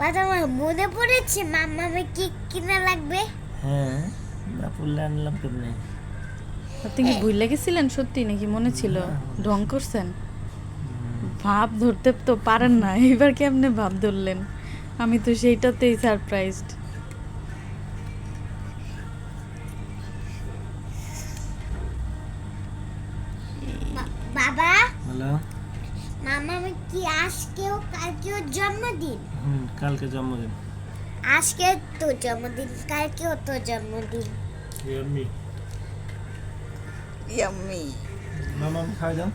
বাবা আমার মনে পড়েছে মামা আমি কি কিনা লাগবে? হ্যাঁ না আনলাম কেমনে? আপনি কি ভুল লেগেছিলেন সত্যি নাকি মনে ছিল? ঢং করছেন? ভাব ধরতে তো পারেন না এবার কেমনে ভাব ধরলেন? আমি তো সেইটাতেই সারপ্রাইজড বাবা? হ্যালো মামা আমি কি আজকেও কালকেও জন্মদিন? হুম কালকে জন্মদিন। আজকে তো জন্মদিন কালকেও তো জন্মদিন। ইয়াম্মি ইয়াম্মি মামা খাই দাও।